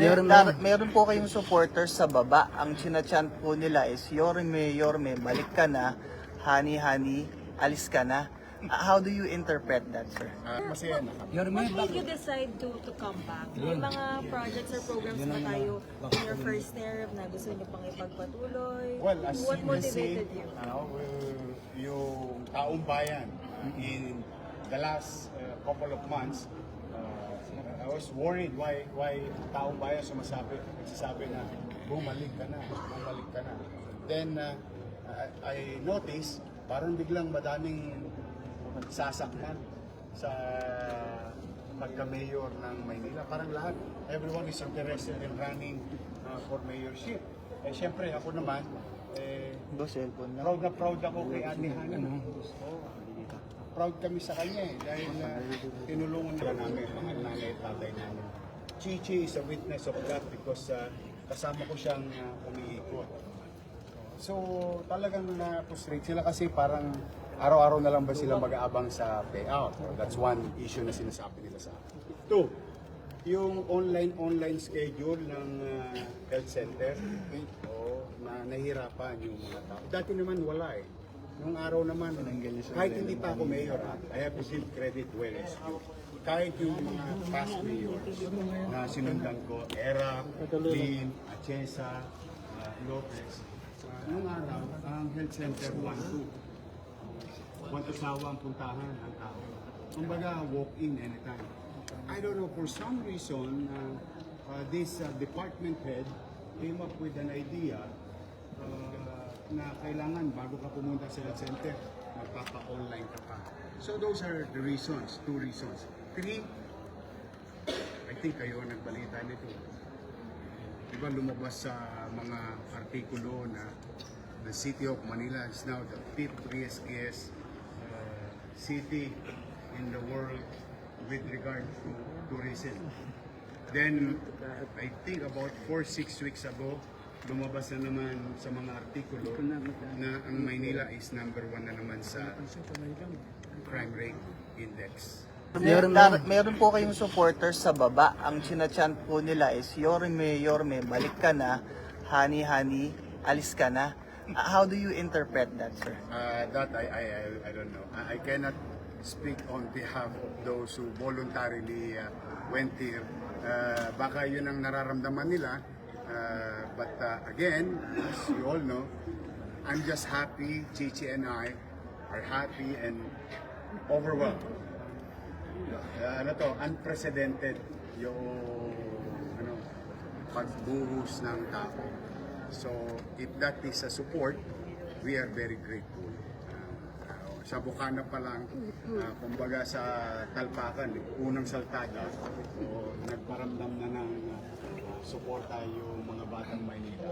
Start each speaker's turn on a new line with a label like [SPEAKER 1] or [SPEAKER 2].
[SPEAKER 1] Meron,
[SPEAKER 2] Dar- meron po kayong supporters sa baba. Ang chinachant po nila is, Yorme, Yorme, balik ka na. Honey, honey, alis ka na. Uh, how do you interpret that, sir?
[SPEAKER 3] Ah, masaya na kami.
[SPEAKER 1] Yorme,
[SPEAKER 4] What made you decide to to come back? May mga projects or programs na tayo in your first term na gusto niyo pang ipagpatuloy?
[SPEAKER 3] Well, as
[SPEAKER 4] What
[SPEAKER 3] you can see,
[SPEAKER 4] motivated you?
[SPEAKER 3] ano, uh, yung taong bayan in the last uh, couple of months, I was worried why why taong bayan sumasabi, nagsasabi na bumalik ka na, bumalik ka na. Then uh, I, I noticed parang biglang madaming sasakyan sa pagka-mayor ng Maynila. Parang lahat, everyone is interested in running uh, for mayorship. Eh, syempre, ako naman, eh,
[SPEAKER 2] Go, cellphone na.
[SPEAKER 3] proud na proud ako kay Ate Hana. Oo. Proud kami sa kanya eh, dahil uh, tinulungan nila namin, mga nanay at tatay namin. Chichi is a witness of that because uh, kasama ko siyang uh, umiikot. So talagang na-frustrate sila kasi parang araw-araw na lang ba sila mag-aabang sa payout. That's one issue na sinasabi nila sa akin. Two, yung online-online schedule ng uh, health center, oh, na nahirapan yung mga tao. Dati naman wala eh. Nung araw naman, kahit hindi pa ako mayor, ah, I have give credit where it's due. Kahit yung mga past mayors na sinundan ko, Era, Lin, Achesa, uh, Lopez, nung araw, ang health center 1-2. Wantasawa ang puntahan ng tao. Kumbaga, walk-in anytime. I don't know, for some reason, uh, uh, this uh, department head came up with an idea uh, na kailangan bago ka pumunta sa health center, magpapa-online ka pa. So those are the reasons, two reasons. Three, I think kayo nagbalita nito. Di ba lumabas sa mga artikulo na the city of Manila is now the fifth riskiest uh, city in the world with regard to tourism. Then, I think about 4-6 weeks ago, lumabas na naman sa mga artikulo na ang Maynila is number one na naman sa crime rate index.
[SPEAKER 2] Meron, meron po kayong supporters sa baba. Ang chinachant po nila is, Yorme, Yorme, balik ka na. Honey, honey, alis ka na. Uh, how do you interpret that, sir?
[SPEAKER 3] Uh, that I, I, I, I don't know. I, I cannot speak on behalf of those who voluntarily uh, went here. Uh, baka yun ang nararamdaman nila. Uh, uh, again, as you all know, I'm just happy, Chichi and I are happy and overwhelmed. Uh, ano to, unprecedented yung ano, pagbuhos ng tao. So, if that is a support, we are very grateful. Uh, sa Bukana pa lang, uh, kumbaga sa Talpakan, unang saltada, so, nagparamdam na ng uh, suporta yung mga batang Maynila.